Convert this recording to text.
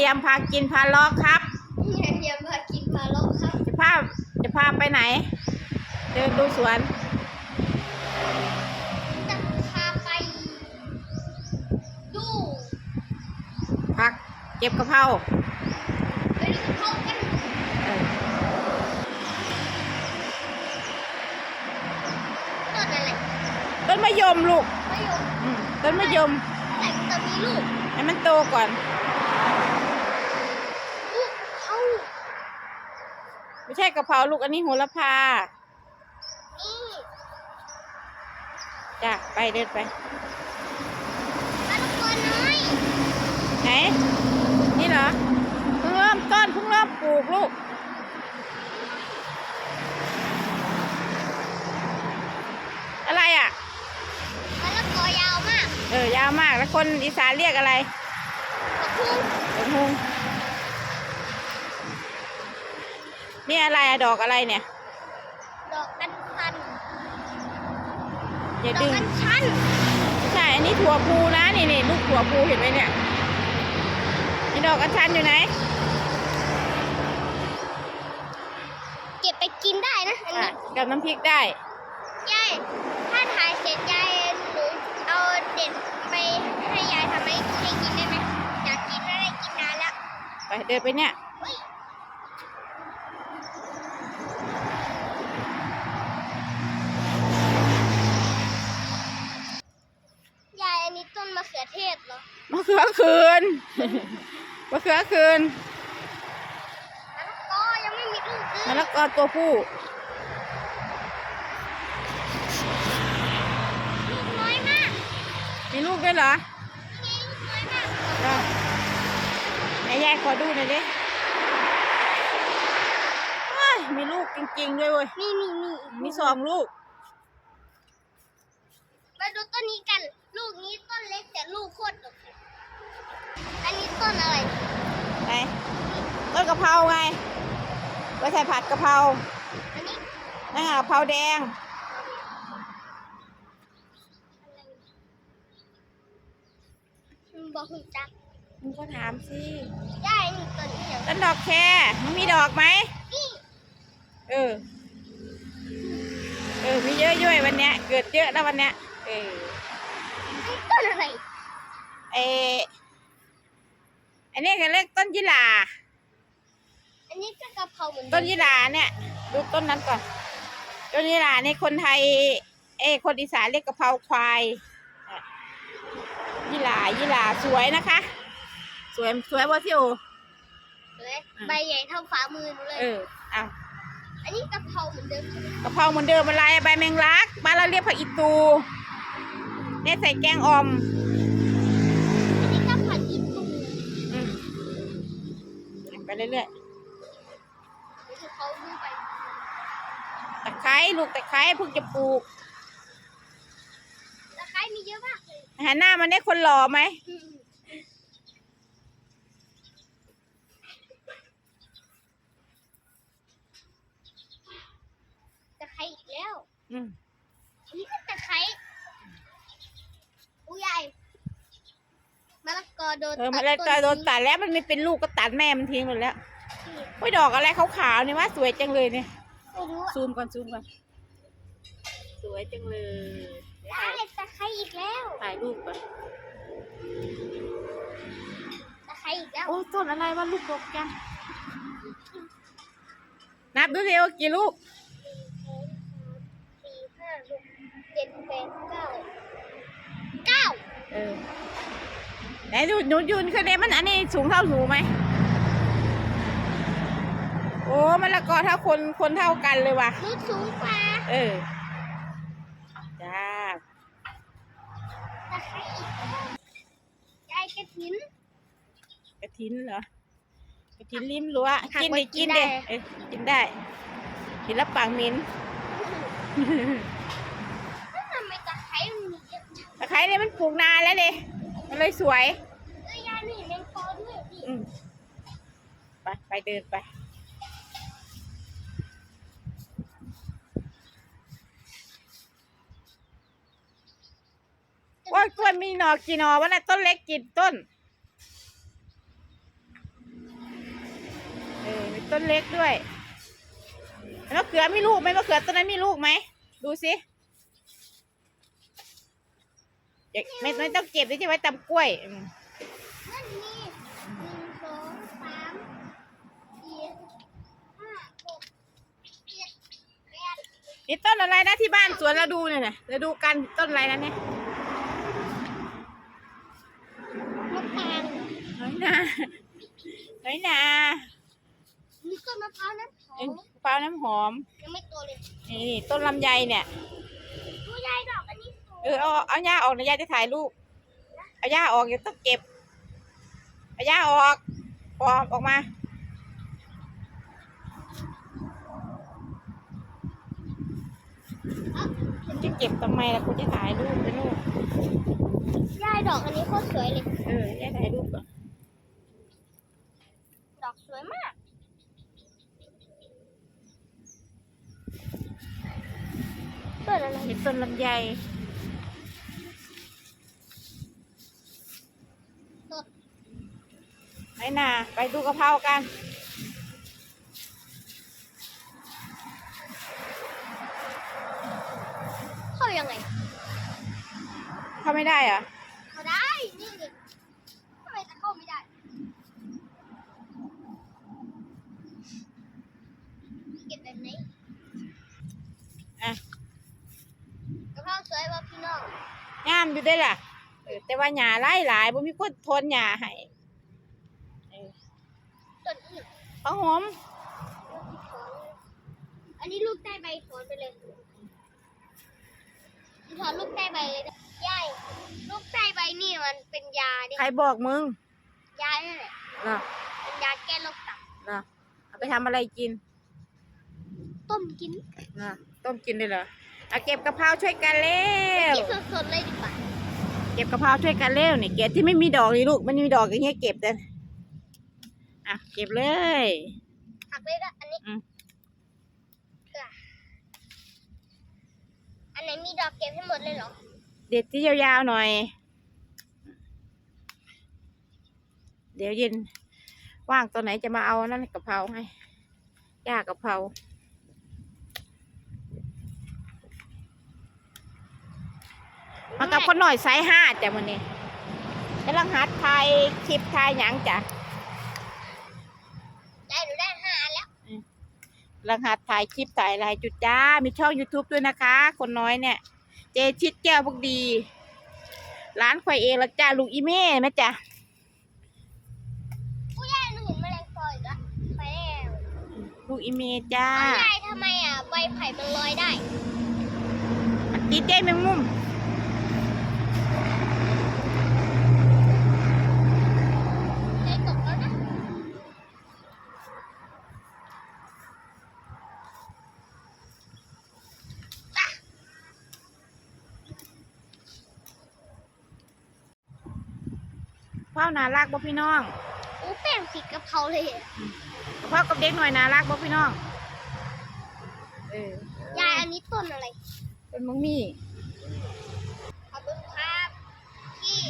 เรียมพากินพาลอกครับยายเรียมพากินพาลอกครับ จะพาจะพาไปไหน เดินดูสวนจะพาไปดูพักเก็บกะเพราไปดูกะเพรากันเออต้นอะไรต้นมะยมลูกมะยมอืมต้นมะยมแต่จะมีลูกให้มันโตก่อน ลูกเขา ไม่ใช่กะเพราลูกอันนี้โหระพานี่จ้ะไปเดินไปมะละกอน้อยไหนนี่เหรอเพิ่งเริ่มต้นเพิ่งเริ่มปลูกลูกอะไรอะมะละกอยาวมาก เออยาวมากแล้วคนอีสานเรียกอะไรกระพุ้งดอกฮง นี่อะไรอะดอกอะไรเนี่ย ดอกอัญชันอย่าดอดึกงอัญชันใช่ อันนี้ถั่วพูนะนี่นี่ลูกถั่วพูเห็นไหมเนี่ยนี่ดอกอัญชันอยู่ไหนเก็บไปกินได้นะอันอะนี้กับน้ำพริกได้ ยายถ้าถ่ายเสร็จยายหนูเอาเด็ดไปให้ยายทำให้ให้กินได้ไหมอยากกินอะไรกินนานแล้วไปเดินไปเนี่ยเฮ้ยยายอันนี้ต้นมะเขือเทศเหรอ มะเขือคืนมะเขือคืนมะละกอยังไม่มีลูกเลยมะละกอตัวผู้ลูกน้อยมากมีลูกด้วยเหรอนี่ไงลูกน้อยมากจ้ะไหนยายขอดูหน่อยดิเฮ้ยมีลูกจริงๆด้วยเว้ยนี่นี่นี่มีสองลูก มาดูต้นนี้กัน ลูกนี้ต้นเล็กแต่ลูกโคตรดก อันนี้ต้นอะไรไหนต้นกะเพราไงไว้ใส่ผัดกะเพราอันนี้นั่นไงกะเพราแดงมันบอกหุ่นจักมึงก็ถามสิได้นี่ต้นนี้อย่างต้นดอกแครมันมีดอกไหมนี่เออ เออ มีเยอะย่อยวันเนี้ย เกิดเยอะแล้ววันเนี้ย เออนี่ต้นอะไร เออ อันนี้ก็เรียกต้นยี่หร่าอันนี้ก็กะเพราเหมือนต้นยี่หร่าเนี่ยดูต้นนั้นก่อน ต้นยี่หร่าในคนไทย เอยคนอีสานเรียกกะเพราควายอะยี่หร่ายี่หร่าสวยนะคะ สวยสวยว่าที่โอเลยใบใหญ่เท่าฝ่ามือหนูเลยเออเอาอันนี้กะเพราเหมือนเดิมใช่ไหมกะเพราเหมือนเดิมอะไรใบแมงลักบ้านเราเรียกผักอีตูเนี่ยใส่แกงอ่อม เรื่อยเดี๋ยวเขาดูไปๆตะไคร้ลูกตะไคร้เพิ่งจะปลูกตะไคร้มีเยอะมากเลยหันหน้ามันได้คนหล่อไหมตะไคร้อีกแล้ว อืม อันนี้ก็ตะไคร้อุ้ยใหญ่มะละกอ โดนเออตัมันดเลยต้นโดนนี้ตัดแล้วมันไม่เป็นลูกก็ตัดแม่มันทิ้งหมดแล้วโอ้ยดอกอะไรขาวๆนี่ว่าสวยจังเลยเนี่ยไม่รู้อะซูมก่อนซูมก่อนสวยจังเลยได้ตะไคร้อีกแล้วถ่ายรูปก่อนตะไคร้อีกแล้วโอ้ต้นอะไรว่าลูกดกจังนับดูสิว่ากี่ลูกสี่ห้าหกเจ็ดแปดเก้าเก้าเออ ไหนดูหนูยืนคือเดมันอันนี้สูงเท่าหนูไหมโอ้มันละกอเท่าคนคนเท่ากันเลยว่ะรู้สูงกว่า เออ จ้าตะไคร้อีกแล้วยายกระถินกระถินเหรอกระถินริมรั้วหักกินไว้ดิกิกินนเดได้เออกินได้กินแล้วปากเหม็นแล้วทำไมตะไคร้มันมีเยอะจังตะไคร้เนี่ยมันปลูกนานแล้วเลย มันเลยสวยเอ้ยยายไม่เห็นแมงปอด้วยพี่อืมไปไปเดินไป ว่ากล้วยมีหนอกี่หนอวะน่ะต้นเล็กกี่ต้นต้นเล็กด้วยมะเขือมีลูกไหมมะเขือต้นนั้นมีลูกไหม ดูสิ เด็กไม่ไม่ต้องเก็บที่จะไว้ตำกล้วยอืมนั่นมีหนึ่งสองสามสี่ห้าหกเจ็ดแปดนี่ต้นอะไรนะที่บ้านสวนเราดูเนี่ยนะเราดูกันต้นอะไรนะเนี่ยมะปรางน้อยนาน้อยนามีต้นมะพร้าวน้ำหอเอ้ยมมะพร้าวน้ำหอมยังไม่โตเลยนี่ต้นลำไยเนี่ยดูยายดอก อันนี้สวยเออเอาเอาหญ้าออกนะยายจะถ่ายรูปเอาหญ้าออกอย่าต้องเก็บเอาหญ้าออกออกออกมาคุณจะเก็บทำไมล่ะคุณจะถ่ายรูปไปนู่นยายดอกอันนี้โคตรสวยเลย เออยายถ่ายรูปก่อนดอกสวยมากต้นอะไรเห็นต้นลำไย ต้น ไห นน่ะไปดูกะเพรากัน เข้ายังไง เข้าไม่ได้เหรอเข้าได้ นี่ดิทำไมจะเข้าไม่ได้ เก็บแบบไหนอะกะเพราสวยป่ะพี่น้องงามอยู่ได้อล่ะเออแต่ว่าหญ้าหลายหลายบ่มีคนทนหญ้าให้เออ ต้น อื่นข้าวหอม อันนี้ลูกใต้ใบถอนไปเลยถอนลูกใต้ใบเลยนะยายลูกใต้ใบนี่มันเป็นยาดิใครบอกมึง ยาเนี่ยแหละเหรอเป็นยาแก้โรคตับเหรอเอาไปทำอะไรกินต้มกินเหรอต้มกินได้เหรอเอาเก็บกะเพราช่วยกันเร็ว กินสดๆเลยดีกว่า เก็บกะเพราช่วยกันเร็วนี่เก็บที่ไม่มีดอกนี่ลูก มันมีดอกอย่างเงี้ยเก็บแต่ อะเก็บเลยหักเลยก็อันนี้อืมเอออันไหนมีดอกเก็บให้หมดเลยเหรอเด็ดที่ยาวๆหน่อย เดี๋ยวเย็น ว่างตอนไหนจะมาเอานั่นกะเพราให้ย่ากะเพรามากับคนหน่อยไซส์ห้าจ้ะวันนี้กำลังหัดถ่ายคลิปถ่ายหยังจ้ะ ได้หนูได้ห้าอันแล้ว กำลังหัดถ่ายคลิปถ่ายอะไรจุดจ้า มีช่อง YouTube ด้วยนะคะ คนน้อยเนี่ย เจชิดแก้วพวกดี ร้านควายเองละจ้าลูกอีเม่ไหมจ้ะผู้ยายหนูเห็นแมลงปออีกแล้วไปแล้วลูกอีเมจ้าผู้ยายทำไมอะใบไผ่มันลอยได้ดีเจแมงมุม เคยตกแล้วนะ พ่อน่ารักบ่พี่น้องอู้แป้งสีกะเพราเลยอะพ่อกับเด็กหน่อยน่ารักบ่พี่น้องเออยายอันนี้ต้นอะไร เป็นมังมี่ขอบคุณครับที่